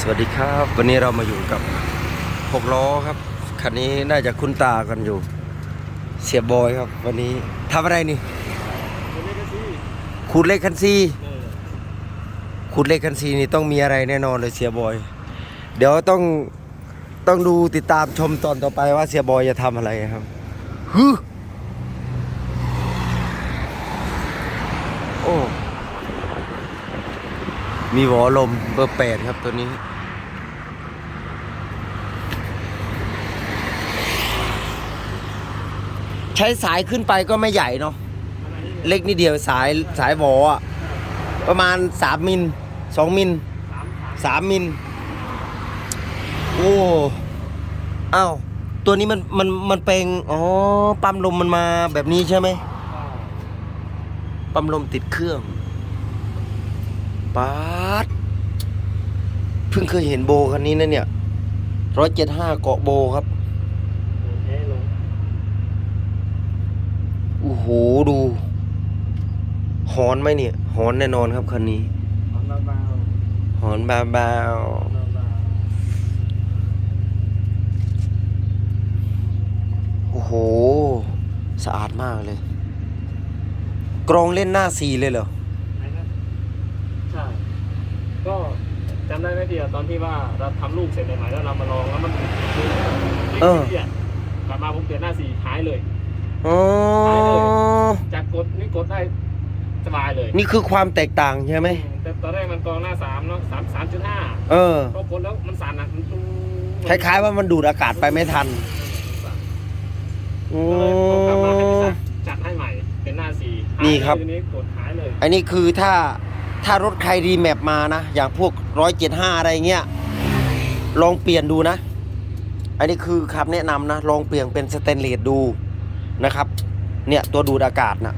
สวัสดีครับ วันนี้เรามาอยู่กับหกล้อครับคันนี้น่าจะคุ้นตากันอยู่ เสียบอยครับ วันนี้ทำอะไรนี่ขูดเลขคันซีขูดเลขคันซีนี่ต้องมีอะไรแน่นอนเลยเสียบอย เดี๋ยวต้องต้องดูติดตามชมตอนต่อไปว่าเสียบอยจะทำอะไรครับฮึโอ้ มีหวอลมเบอร์แปดครับตัวนี้ใช้สายขึ้นไปก็ไม่ใหญ่เนาะเล็กนิดเดียวสายสายหวออะประมาณสามมิลสองมิลสามมิลโอ้อ้าวตัวนี้มันมันมันเป็นอ๋อปั๊มลมมันมาแบบนี้ใช่ไหมปั๊มลมติดเครื่อง ปาดเพิ่งเคยเห็นโบคันนี้นะเนี่ยร้อยเจ็ดห้าเกาะโบครับโอ้โหดู หอนไหมเนี่ย หอนแน่นอนครับคันนี้ หอนบาบาๆโอ้โห สะอาดมากเลย กรองเล่นหน้าสีเลยเหรอ ใช่ ก็จำได้ไหมพี่อะตอนที่ว่าเราทำลูกเสร็จใหม่ๆแล้วเรามาลองแล้วมันเออเปลี่ยนกลับมาผมเปลี่ยนหน้าสีหายเลย อ๋อ จากกดนี่กดได้สบายเลยนี่คือความแตกต่างใช่ไหม แต่ตอนแรกมันกรองหน้าสามเนาะสามสามจุดห้าเออ พอกดแล้วมันสั่นอะมันตุ้งคล้ายๆว่ามันดูดอากาศไปไม่ทันอืก็เลยพอกลับมาให้พี่มศักดิ์จัดให้ใหม่เป็นหน้าสีหายนี่ครับ ทีนี้กดหายเลย อันนี้คือถ้า ถ้ารถใครรีแมปมานะ อย่างพวกร้อยเจ็ดห้าอะไรเงี้ย ลองเปลี่ยนดูนะ อันนี้คือคำแนะนำนะ ลองเปลี่ยนเป็นสเตนเลสดูนะครับ เนี่ยตัวดูดอากาศนะ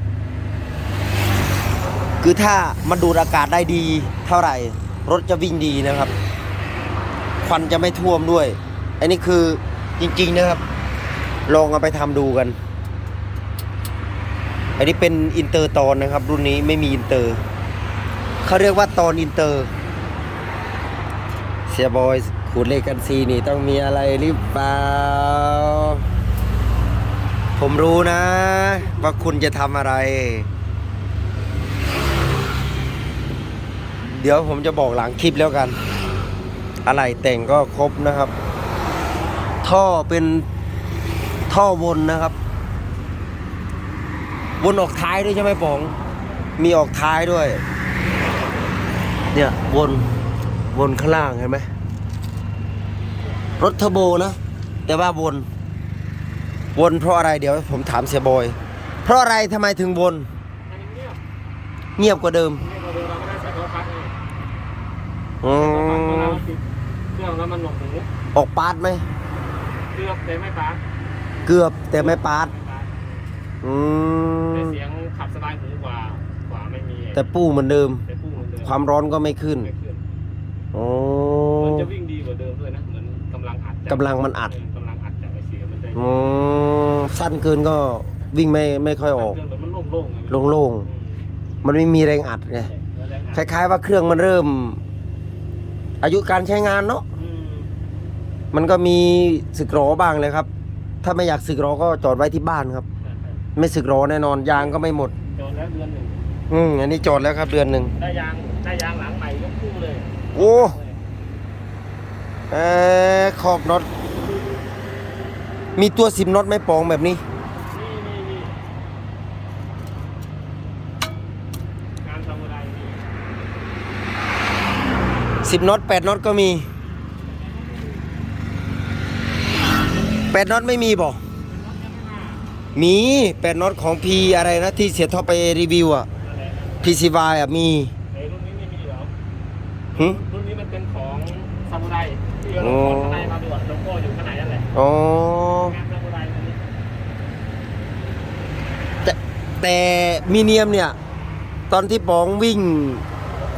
คือถ้ามันดูดอากาศได้ดีเท่าไหร่ รถจะวิ่งดีนะครับ ควันจะไม่ท่วมด้วย อันนี้คือจริงๆนะครับ ลองเอาไปทำดูกัน อันนี้เป็นอินเตอร์ตอนนะครับ รุ่นนี้ไม่มีอินเตอร์ เขาเรียกว่าตอนอินเตอร์ เสียบอยขูดเลขกันซีนี่ต้องมีอะไรหรือเปล่า ผมรู้นะ ว่าคุณจะทำอะไร เดี๋ยวผมจะบอกหลังคลิปแล้วกัน อะไรแต่งก็ครบนะครับ ท่อเป็นท่อวนนะครับ วนออกท้ายด้วยใช่ไหมป๋อง มีออกท้ายด้วย เนี่ยวนวนข้างล่างเห็นไหมรถเทอร์โบนะ แต่ว่าวน วนเพราะอะไรเดี๋ยวผมถามเสียบอย เพราะอะไรทำไมถึงวนอันนี้เงียบเงียบกว่าเดิมเงียบกว่าเดิมเราไม่ได้ใส่ตัวพักเลยอืเวลามมันติดเครื่องแล้วมันหนวกหูออกปาดไหมเกือบแต่ไม่ปาร์เกือบแต่ไม่ปาดไม่ปาร์อืแต่มเสียงขับสบายหูกว่ากว่าไม่มีแต่ปู้เหมือนเดิมแต่ พูดเหมือนเดิมความร้อนก็ไม่ขึ้นไม่ขึ้นโอ้มันจะวิ่งดีกว่าเดิมด้วยนะเหมือนกำลังอัดจากกำลังมันอัด เกำลังอัดจากไอเสียมันจะอืมสั้นเกินก็วิ่งไม่ไม่ค่อยออก เครื่องมันโล่งๆไงโล่งมันไม่มีแรงอัดไง แล้วแรงคอัดล้าย ๆ ว่าเครื่องมันเริ่ม อายุการใช้งานเนาะ อืมมันก็มีสึกหรอบ้างเลยครับ ถ้าไม่อยากสึกหรอก็จอดไว้ที่บ้านครับไม่สึกหรอแน่นอน ยางก็ไม่หมดจอดแล้วเดือนหนึ่ง อืมอันนี้จอดแล้วครับเดือนหนึ่งได้ยางได้ยางหลังใหม่ยกคู่เลยโอ้เออขอบน็อตมีตัวสิบน็อตไหม่ปองแบบนี้นี่นี่นี่การทำอะไรนี่สิบน็อตแปดน็อตก็มีแปดน็อตไม่มีบ่มีแปดน็อตของพีอะไรนะที่เสียท็อปไปรีวิวอะ อะไรนะพีซีวอะมีไอ้รุ่นนี้ไม่มีเหรอหึ รุ่นนี้มันเป็นของซามูไรที่เราโอ้โคนข้างในมาด่วนโลโก้อยู่ข้างในนั่นแหละอ๋อ งานซามูไรอันนี้แต่แต่มีเนียมเนี่ย ตอนที่ปองวิ่ง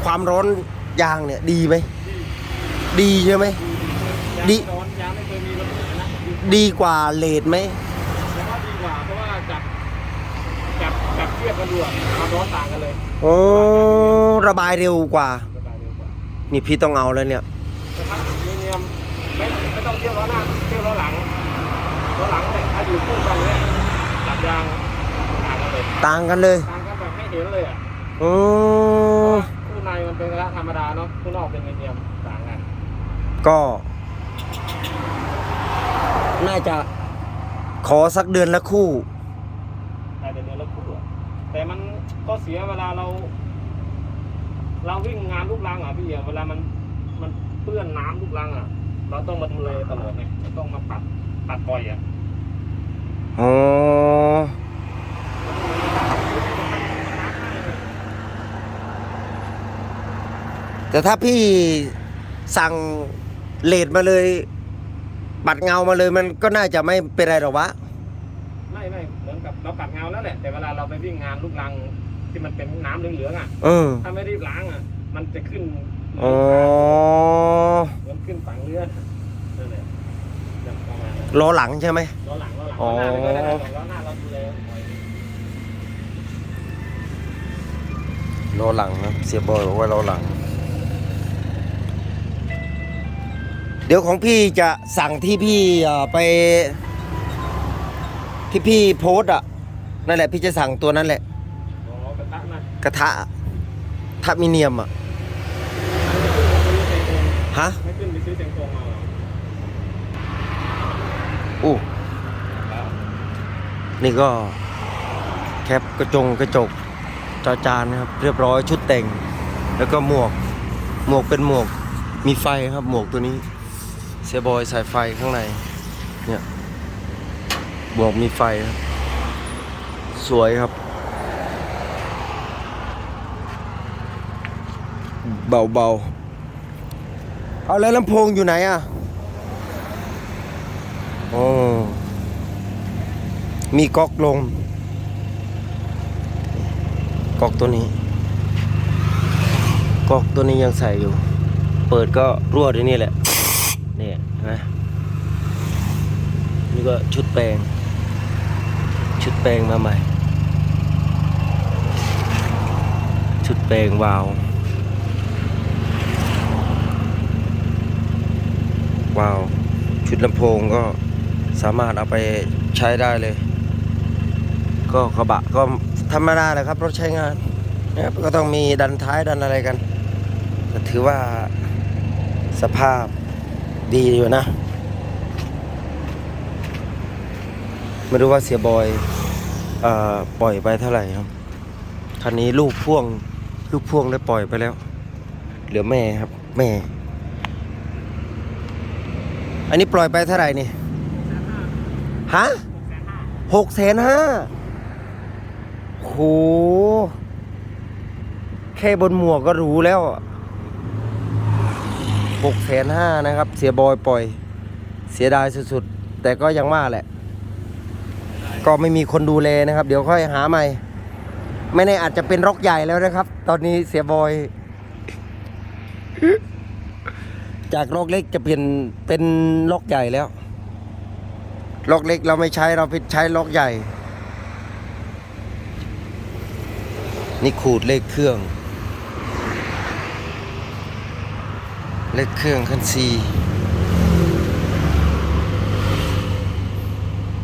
ความร้อนยางเนี่ย ดีไหม ดีใช่ไหมยางดีไม่ร้อนยางไม่เคยมีระเบิดนะดีกว่าเลดไหม แล้วก็ดีกว่าเพราะว่าจับจับจับเทียบกันด่วนความร้อนต่างกันเลย โอ้ระบายเร็วกว่า ระบายเร็วกว่านี่พี่ต้องเอาแล้วเนี่ยกระทะอลูมิเนียมไม่ไม่ต้องเทียบล้อหน้าเทียบล้อหลังล้อหลังเนี่ยถ้าอยู่คู่กันเนี่ยจับยางต่างกันเลยต่างกันเลยต่างกันแบบให้เห็นเลยอะอืเพราะมว่าคู่ในมันเป็นกระทะธรรมดาเนาะคู่นอกเป็นอลูมิเนียมต่างกันก็ น่าจะขอสักเดือนละคู่ แต่เดี๋ยวนี้เราคู่อะ แต่มันก็เสียเวลาเรา เราวิ่งงานลูกรังอะพี่เอ๋เวลามันมันเปื้อนน้ำลูกรังอะ เราต้องมาดูแลตลอดไงเราต้องมาปัดปัดปล่อยอะอ๋อแต่ถ้าพี่สั่งเลดมาเลย ปัดเงามาเลยมันก็น่าจะไม่เป็นไรหรอกวะ เหมือนกับเราปัดเงาแล้วแหละแต่เวลาเราไปวิ่งงานลูกรังที่มันเป็นน้ำเหลืองๆอะเออ ถ้าไม่รีบล้างอะ มันจะขึ้นอ๋อ มันขึ้นฝังเลือดนั่นแหละแบบประมาณนั้นล้อหลังใช่ไหม ล้อหลังล้อหลังอ๋อล้อหน้าไม่ค่อยได้หรอกล้อหน้าเราดูแลปล่อย ล้อหลังนะเสียบอยบอกว่าล้อหลัง เดี๋ยวของพี่จะสั่งที่พี่เอ่อไป ที่พี่โพสต์อะ นั่นแหละพี่จะสั่งตัวนั้นแหละ อ๋อกระทะนะกระทะทับมิเนียมอะ ฮะ ไม่ขึ้นไปซื้อเสียงตรงเอาเหรออู้ นี่ก็แคปกระจงกระจกจอจานนะครับ เรียบร้อยชุดแต่ง แล้วก็หมวก หมวกเป็นหมวก มีไฟครับ หมวกตัวนี้ เสียบอยสายไฟข้างใน เนี่ย หมวกมีไฟครับ สวยครับ เบาๆ เอาแล้วลำโพงอยู่ไหนอะโอ้มีก๊อกลมก๊อกตัวนี้ ก๊อกตัวนี้ยังใส่อยู่ เปิดก็รั่วที่นี่แหละเนี่ยนะนี่ก็ชุดแปลง ชุดแปลงมาใหม่ ชุดแปลงวาววาว ชุดลำโพงก็สามารถเอาไปใช้ได้เลย ก็กระบะก็ธรรมดาแหละครับ รถใช้งานนะครับก็ต้องมีดันท้ายดันอะไรกันก็ถือว่าสภาพดีอยู่นะ ไม่รู้ว่าเสียบอยอปล่อยไปเท่าไหร่ครับคันนี้ลูกพ่วง ลูกพ่วงได้ปล่อยไปแล้ว เหลือแม่ครับ แม่ อันนี้ปล่อยไปเท่าไหร่นี่ฮะหกแสนห้าโหแค่บนหมวกก็รู้แล้วหกแสนห้านะครับ เสียบอยปล่อย เสียดายสุดๆ แต่ก็ยังว่าแหละ ก็ไม่มีคนดูแลนะครับ เดี๋ยวค่อยหาใหม่ ไม่แน่อาจจะเป็นร็อกใหญ่แล้วนะครับ ตอนนี้เสียบอย จากล็อกเล็กจะเปลี่ยนเป็นล็อกใหญ่แล้วล็อกเล็กเราไม่ใช้เราไปใช้ล็อกใหญ่ นี่ขูดเลขเครื่อง เลขเครื่องคันซี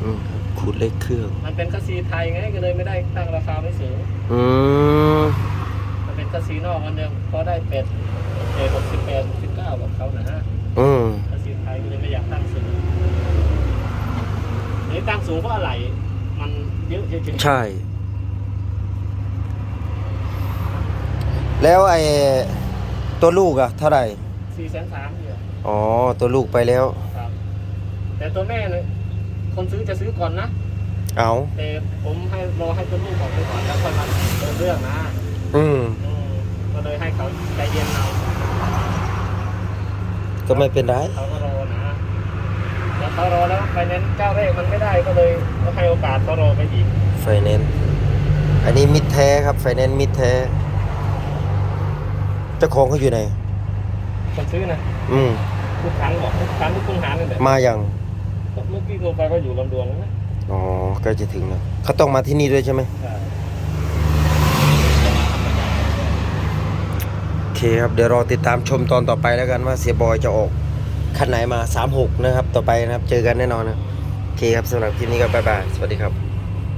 อืมครับขูด เลขเครื่อง มันเป็นคัสซีไทยไงก็เลยไม่ได้ตั้งราคาไม่สูงอืมมันเป็นคัสซีนอกอันเดิมพอได้เป็ดเอหกสิบแปดสิบเก้ากับเขานะฮะอืมคัสซีไทยก็เลยไม่อยากตั้งสูงนี่ตั้งสูงเพราะอะไรมันเยอะเฉยๆใช่ แล้วไอ้ตัวลูกอะเท่าไหร่ สี่แสนสามอยู่อ๋อ ตัวลูกไปแล้ว ครับ แต่ตัวแม่เนี่ยคนซื้อจะซื้อก่อนนะ เอาแต่ผมให้รอให้ตัวลูกออกไปก่อนแล้วค่อยมาเดินเรื่องนะอืมอืมก็เลยให้เขาใจเย็นเอาก็ไม่เป็นไรเขาก็รอนะแล้วเขารอแล้วไฟแนนซ์เจ้าแรกมันไม่ได้ก็เลยให้โอกาสเขารอไปอีกไฟแนนซ์อันนี้มิดแท้ครับไฟแนนซ์มิดแท้เจ้าของเขาอยู่ไหนคนซื้อนะอืมทุกครั้งบอกทุกครั้งทุกคุณหานั่นแหละมาอย่างเมื่อกี้โทรไปก็อยู่ลำดวนแล้วนะ อ๋อใกล้จะถึงแล้วเขาต้องมาที่นี่ด้วยใช่ไหมใช่โอเคเคครับเดี๋ยวรอติดตามชมตอนต่อไปแล้วกันว่าเสียบอยจะออกคันไหนมา 36 นะครับ ต่อไปนะครับ เจอกันแน่นอนนะโอเคครับสำหรับคลิปนี้ก็บ๊ายบาย สวัสดีครับ